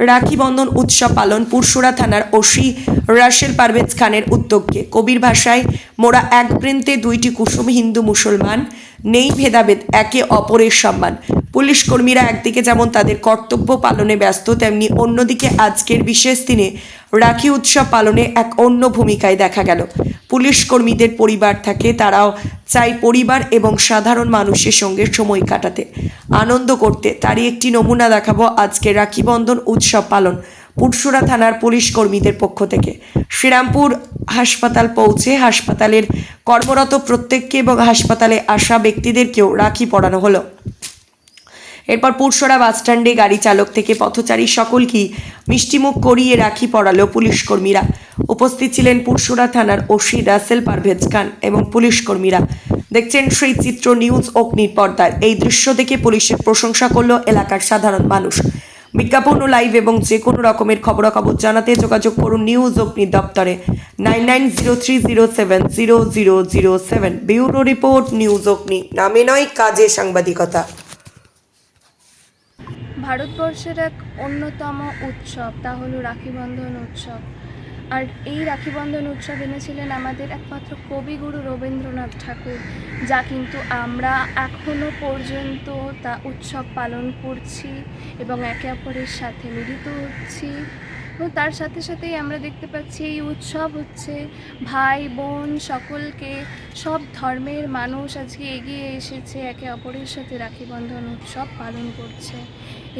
রাখি বন্ধন উৎসব পালন পুরসুরা থানার ওসি রাশেল পারভেজ খানের উদ্যোগকে। কবির ভাষায়, মোরা এক বৃন্তে দুইটি কুসুম হিন্দু মুসলমান। নেই ভেদাভেদ, একে অপরের সম্মান। পুলিশ কর্মীরা একদিকে যেমন তাদের কর্তব্য পালনে ব্যস্ত, তেমনি অন্যদিকে আজকের বিশেষ দিনে রাখি উৎসব পালনে এক অন্য ভূমিকায় দেখা গেল। পুলিশ কর্মীদের পরিবার থাকে, তারাও চাই পরিবার এবং সাধারণ মানুষের সঙ্গে সময় কাটাতে। আনন্দ করতে, তারই একটি নমুনা দেখাবো আজকে রাখি বন্ধন উৎসব পালন পুরসুরা থানার পুলিশ কর্মীদের পক্ষ থেকে। শ্রীরামপুর হাসপাতাল পৌঁছে হাসপাতালের কর্মরত প্রত্যেককে এবং হাসপাতালে আসা ব্যক্তিদেরকেও রাখি পরানো হলো। এরপর পুরসরা বাসস্ট্যান্ডে গাড়ি চালক থেকে পথচারী সকলকেই মিষ্টিমুখ করিয়ে রাখি পড়ালো পুলিশ কর্মীরা উপস্থিত ছিলেন পুরসরা থানার ওসি রাসেল পারভেজ খান এবং পুলিশ কর্মীরা দেখছেন সেই চিত্র নিউজ অগ্নির পর্দায়। এই দৃশ্য দেখে পুলিশের প্রশংসা করল এলাকার সাধারণ মানুষ। বিজ্ঞাপন ও লাইভ এবং যে কোনো রকমের খবরাখবর জানাতে যোগাযোগ করুন নিউজ অগ্নি দপ্তরে। Nine nine zero three zero seven zero zero zero seven bureau report news Agni. নামে নয়, কাজে সাংবাদিকতা। ভারতবর্ষের এক অন্যতম উৎসব, তা হলো রাখি বন্ধন উৎসব। আর এই রাখি বন্ধন উৎসব এনেছিলেন আমাদের একমাত্র কবিগুরু রবীন্দ্রনাথ ঠাকুর, যা কিন্তু আমরা এখনও পর্যন্ত তা উৎসব পালন করছি এবং একে অপরের সাথে মিলিত হচ্ছি। এবং তার সাথে সাথেই আমরা দেখতে পাচ্ছি এই উৎসব হচ্ছে ভাই, বোন সকলকে, সব ধর্মের মানুষ আজকে এগিয়ে এসেছে, একে অপরের সাথে রাখি বন্ধন উৎসব পালন করছে।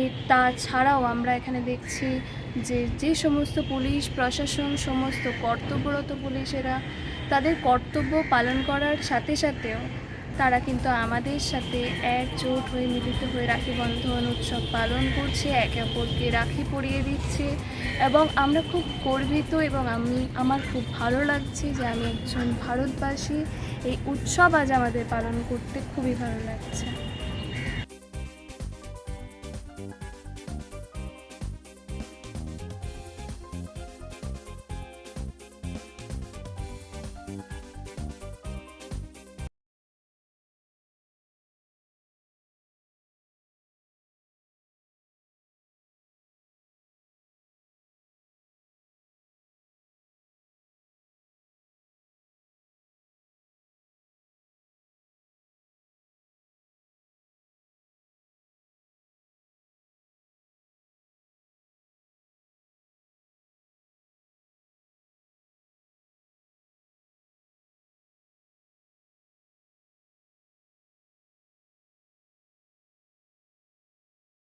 এ তাছাড়াও আমরা এখানে দেখছি যে যে সমস্ত পুলিশ প্রশাসন, সমস্ত কর্তব্যরত পুলিশেরা তাদের কর্তব্য পালন করার সাথে সাথেও তারা কিন্তু আমাদের সাথে একজোট হয়ে মিলিত হয়ে রাখি বন্ধন উৎসব পালন করছে, একে অপরকে রাখি পরিয়ে দিচ্ছে এবং আমরা খুব গর্বিত এবং আমি, আমার খুব ভালো লাগছে যে আমি একজন ভারতবাসী। এই উৎসব আজ আমাদের পালন করতে খুবই ভালো লাগছে।